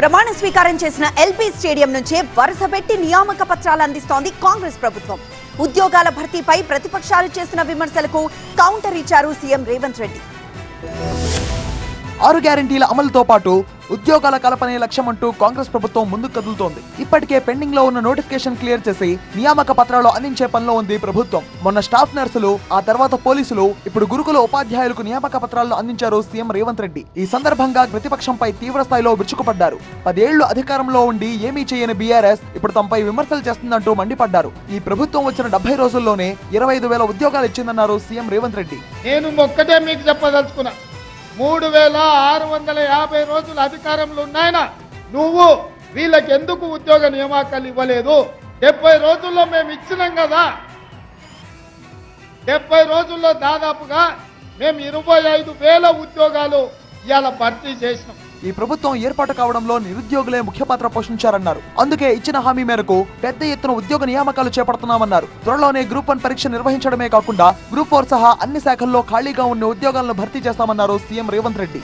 ప్రమాణ స్వీకారం చేసిన ఎల్పీ స్టేడియం నుంచే వరుస పెట్టి నియామక పత్రాలు అందిస్తోంది కాంగ్రెస్ ప్రభుత్వం. ఉద్యోగాల భర్తీపై ప్రతిపక్షాలు చేసిన విమర్శలకు కౌంటర్ ఇచ్చారు సీఎం రేవంత్ రెడ్డి. ఆరు గ్యారంటీల అమలుతో పాటు ఉద్యోగాల కల్పనే లక్ష్యం అంటూ కాంగ్రెస్ ప్రభుత్వం ముందుకు కదులుతోంది. ఇప్పటికే పెండింగ్లో ఉన్న నోటిఫికేషన్ క్లియర్ చేసి నియామక పత్రాలు అందించే పనిలో ఉంది ప్రభుత్వం. మొన్న స్టాఫ్ నర్సులు ఆ తర్వాత పోలీసులు ఇప్పుడు గురుకుల ఉపాధ్యాయులకు నియామక పత్రాలను అందించారు సీఎం రేవంత్ రెడ్డి. ఈ సందర్భంగా ప్రతిపక్షంపై తీవ్ర స్థాయిలో విరుచుకుపడ్డారు. పదేళ్ళు అధికారంలో ఉండి ఏమీ చేయని బీఆర్ఎస్ ఇప్పుడు తమపై విమర్శలు చేస్తుందంటూ మండిపడ్డారు. ఈ ప్రభుత్వం వచ్చిన డెబ్బై రోజుల్లోనే ఇరవై ఐదు వేల ఉద్యోగాలు ఇచ్చిందన్నారు సీఎం రేవంత్ రెడ్డి. నేను ఒక్కటే మీకు చెప్పదలుచుకున్నా. మూడు వేల ఆరు వందల యాభై రోజులు అధికారంలో ఉన్నాయన నువ్వు వీళ్ళకి ఎందుకు ఉద్యోగ నియామకాలు ఇవ్వలేదు? డెబ్బై రోజుల్లో మేము ఇచ్చినాం కదా. డెబ్బై రోజుల్లో దాదాపుగా మేము ఇరవై ఐదు వేల ఉద్యోగాలు ఇవాళ భర్తీ చేసినాం. ఈ ప్రభుత్వం ఏర్పాటు కావడంలో నిరుద్యోగులే ముఖ్య పాత్ర పోషించారన్నారు. అందుకే ఇచ్చిన హామీ మేరకు పెద్ద ఎత్తున ఉద్యోగ నియామకాలు చేపడుతున్నామన్నారు. త్వరలోనే గ్రూప్ వన్ పరీక్ష నిర్వహించడమే కాకుండా గ్రూప్ ఫోర్ సహా అన్ని శాఖల్లో ఖాళీగా ఉన్న ఉద్యోగాలను భర్తీ చేస్తామన్నారు సీఎం రేవంత్ రెడ్డి.